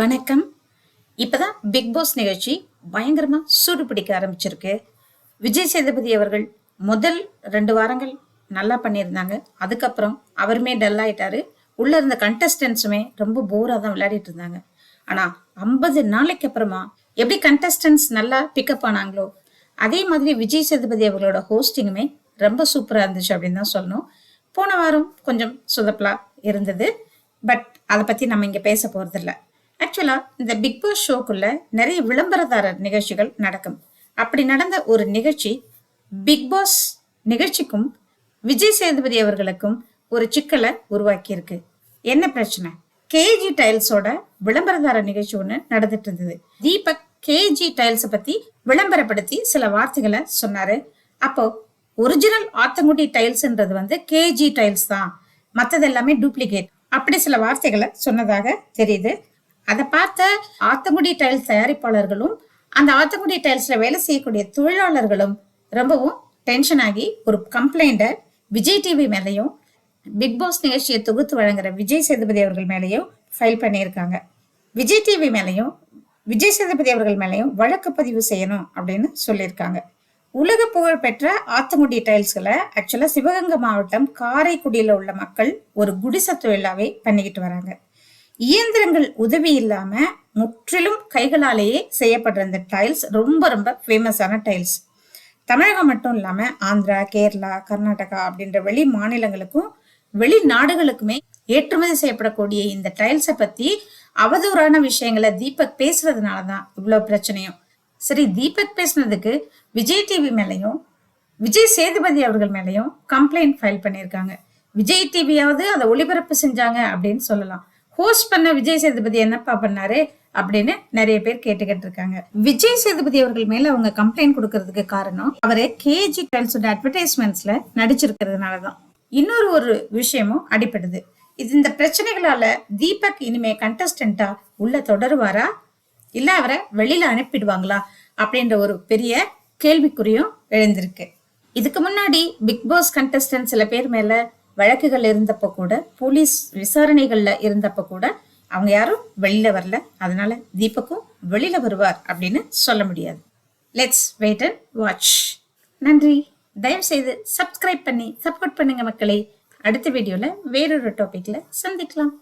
வணக்கம். இப்பதான் big pass நிகழ்ச்சி பயங்கரமா சூடு பிடிக்க ஆரம்பிச்சிருக்கு. விஜய் சேதுபதி அவர்கள் முதல் ரெண்டு வாரங்கள் நல்லா பண்ணியிருந்தாங்க. அதுக்கப்புறம் அவருமே டல் ஆயிட்டாரு. உள்ள இருந்த கண்டஸ்டன்ஸுமே ரொம்ப போரா தான் விளையாடிட்டு இருந்தாங்க. ஆனா ஐம்பது நாளைக்கு அப்புறமா எப்படி கண்டஸ்டன்ஸ் நல்லா பிக்கப் ஆனாங்களோ அதே மாதிரி விஜய் சேதுபதி அவர்களோட ஹோஸ்டிங்குமே ரொம்ப சூப்பரா இருந்துச்சு அப்படின்னு தான் சொல்லணும். போன வாரம் கொஞ்சம் சுதப்பலாக இருந்தது. பட் அதை பத்தி நம்ம இங்க பேச போகிறதில்ல ஆக்சுவலா இந்த பிக் பாஸ் ஷோக்குள்ள நிறைய விளம்பரதாரர் நிகழ்ச்சிகள் நடக்கும். அப்படி நடந்த ஒரு நிகழ்ச்சி பிக் பாஸ் நிகழ்ச்சிக்கும் விஜய் சேதுபதி அவர்களுக்கும் ஒரு சிக்கலை உருவாக்கியிருக்கு. என்ன பிரச்சனை? கேஜி டைல்ஸோட விளம்பரதார நிகழ்ச்சி ஒன்று நடந்துட்டு இருந்தது தீபக் கேஜி டைல்ஸை பத்தி விளம்பரப்படுத்தி சில வார்த்தைகளை சொன்னாரு. அப்போ ஒரிஜினல் ஆத்தங்குடி டைல்ஸ்ன்றது வந்து கேஜி டைல்ஸ் தான். மற்றது எல்லாமே டூப்ளிகேட் அப்படி சில வார்த்தைகளை சொன்னதாக தெரியுது. அதை பார்த்த ஆத்தங்குடி டைல்ஸ் தயாரிப்பாளர்களும் அந்த ஆத்தங்குடி டைல்ஸ்ல வேலை செய்யக்கூடிய தொழிலாளர்களும் ரொம்பவும் டென்ஷன் ஆகி ஒரு கம்ப்ளைண்ட்டை விஜய் டிவி மேலேயும் பிக் பாஸ் நிகழ்ச்சியை தொகுத்து வழங்குற விஜய் சேதுபதி அவர்கள் மேலேயும் ஃபைல் பண்ணியிருக்காங்க. விஜய் டிவி மேலேயும் விஜய் சேதுபதி அவர்கள் மேலேயும் வழக்கு பதிவு செய்யணும் அப்படின்னு சொல்லியிருக்காங்க. உலக புகழ் பெற்ற ஆத்தங்குடி டைல்ஸ்களை ஆக்சுவலாக சிவகங்கை மாவட்டம் காரைக்குடியில் உள்ள மக்கள் ஒரு குடிசை தொழிலாகவே பண்ணிக்கிட்டு வராங்க. இயந்திரங்கள் உதவி இல்லாம முற்றிலும் கைகளாலேயே செய்யப்படுற இந்த டைல்ஸ் ரொம்ப ரொம்ப ஃபேமஸான டைல்ஸ் தமிழகம் மட்டும் இல்லாம ஆந்திரா கேரளா கர்நாடகா அப்படின்ற வெளி மாநிலங்களுக்கும் வெளிநாடுகளுக்குமே ஏற்றுமதி செய்யப்படக்கூடிய இந்த டைல்ஸை பத்தி அவதூறான விஷயங்களை தீபக் பேசுறதுனால தான் இவ்வளவு பிரச்சனையும். சரி தீபக் பேசுனதுக்கு விஜய் டிவி மேலேயும் விஜய் சேதுபதி அவர்கள் மேலேயும் கம்ப்ளைண்ட் ஃபைல் பண்ணியிருக்காங்க. விஜய் டிவியாவது அதை ஒளிபரப்பு செஞ்சாங்க அப்படின்னு சொல்லலாம். ஹோஸ்ட் பண்ண விஜய் சேதுபதி என்னப்பா பண்ணாரு அப்படின்னு நிறைய பேர் கேட்டுக்கிட்டு இருக்காங்க. விஜய் சேதுபதி அவர்கள் மேல அவங்க கம்ப்ளைண்ட் கொடுக்கறதுக்கு காரணம் அவரு கேஜி டென்ஸோட அட்வர்டைஸ்மெண்ட்ஸ்ல நடிச்சிருக்கிறதுனால தான் இன்னொரு ஒரு விஷயமும் அடிபடுது. இது இந்த பிரச்சனைகளால தீபக் இனிமே கண்டஸ்டண்டா உள்ள தொடருவாரா? இல்ல அவரை வெளியில அனுப்பிடுவாங்களா? அப்படின்ற ஒரு பெரிய கேள்விக்குறியும் எழுந்திருக்கு. இதுக்கு முன்னாடி பிக் பாஸ் கண்டஸ்டன்ட் சில பேர் மேல வழக்குகள் இருந்தப்ப கூட போலீஸ் விசாரணைகள்ல இருந்தப்ப கூட அவங்க யாரும் வெளியில வரல. அதனால தீபக்கும் வெளியில வருவார் அப்படின்னு சொல்ல முடியாது. லெட்ஸ் வெயிட் அண்ட் வாட்ச் நன்றி. தயவு செய்து சப்ஸ்கிரைப் பண்ணி சப்போர்ட் பண்ணுங்க மக்களே. அடுத்த வீடியோல வேறொரு டாபிக்ல சந்திக்கலாம்.